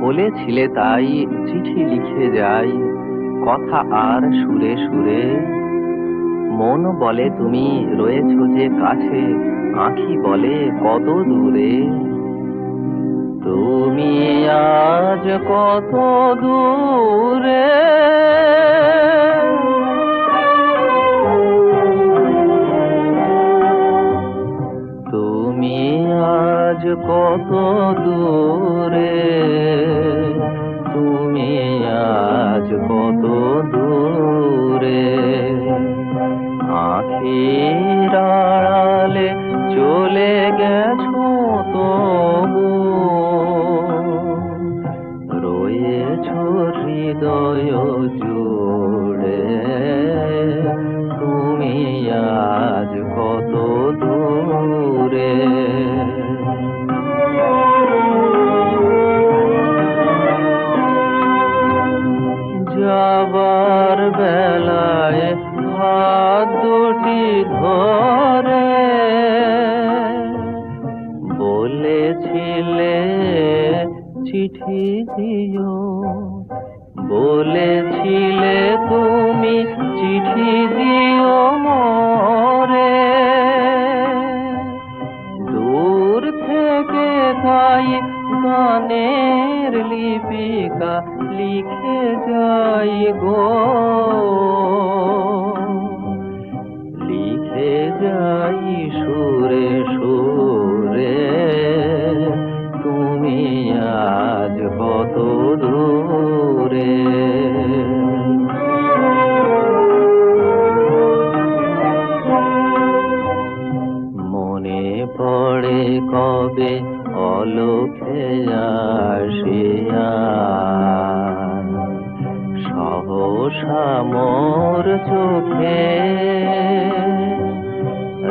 বলেছিলে তাই, চিঠি লিখে যাই, কথা আর সুরে সুরে। মন বলে তুমি রয়েছ যে কাছে, আঁখি বলে কত দূরে। তুমি আজ কত দূরে? কত দূরে? তুমি আজ কত দূরে? আখির যাবার বেলায় হাত দুটি ধরে। বলেছিলে, চিঠি দিও। বলেছিলে, তুমি চিঠি দিও মরে। দূর থেকে তাই গানের লিপিকা লিখে যাই গো। লিখে যাই সুরে সুরে। পড়ে কবে অলোকে আসিয়া? সহসা মোর চোখে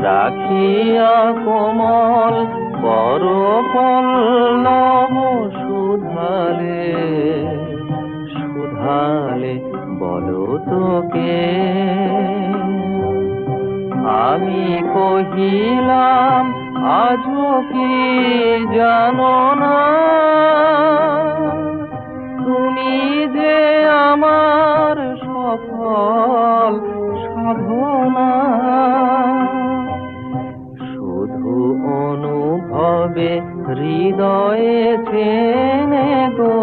রাখিয়া কোমল বড় পল্লব সুধালে সুধালে বলো তোকে, আমি কহিলাম আজও কি জানো না? তুমি যে আমার সফল সাধনা। শুধু অনুভবে হৃদয়ে চেনে গো।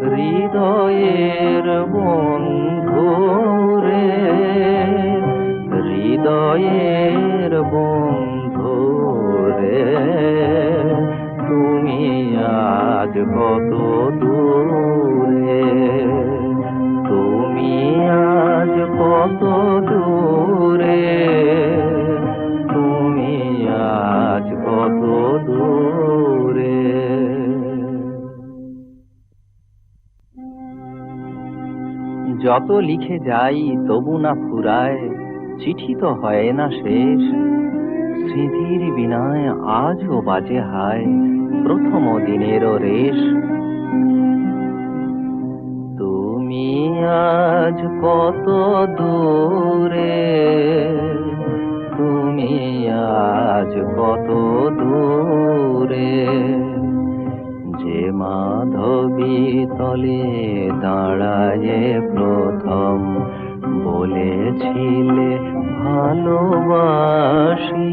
হৃদয়ের বন্ধু হৃদয়ের বন্ধু রে, তুমি আজ কত দূরে? তুমি আজ কত দূরে? তুমি আজ কত দূরে? যত লিখে যাই তবু না ফুরায় চিঠি তো হয় না শেষ। স্মৃতির বিনায় আজও বাজে হায়, প্রথম দিনেরও রেশ। তুমি আজ কত দূরে, তুমি আজ কত দূরে। যে মাধবী তলে দাঁড়ায় প্রথম বলেছিলে ভালোবাসি।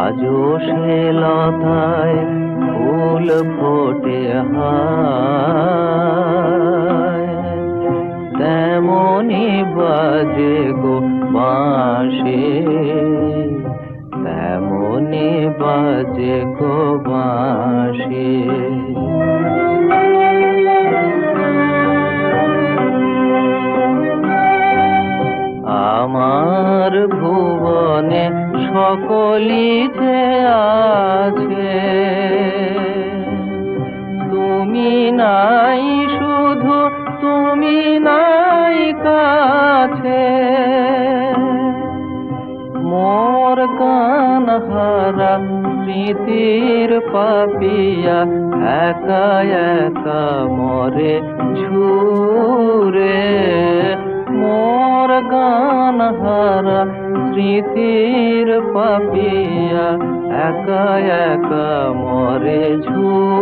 আজও সে লতায় ফুল ফোটে তেমনি বাজে গো বাঁশি। তেমনি বাজে গো বাঁশি। সকলিতে আছে। তুমি নাই শুধু, তুমি নাই কাছে। মোর কান হারা প্রীতির পাপিয়া, একা একা মরে ঝুরে মোর গান হারা প্রীতির পাপিয়া একা একা মরে ঝুঁ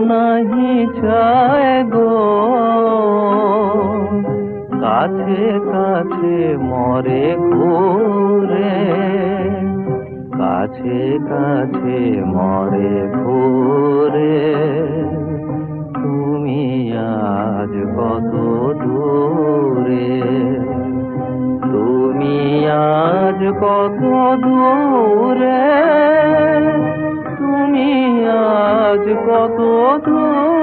নাহি চায় গো। কাছে কাছে মরে ঘুরে কাছে কাছে মরে ঘুরে। 我不动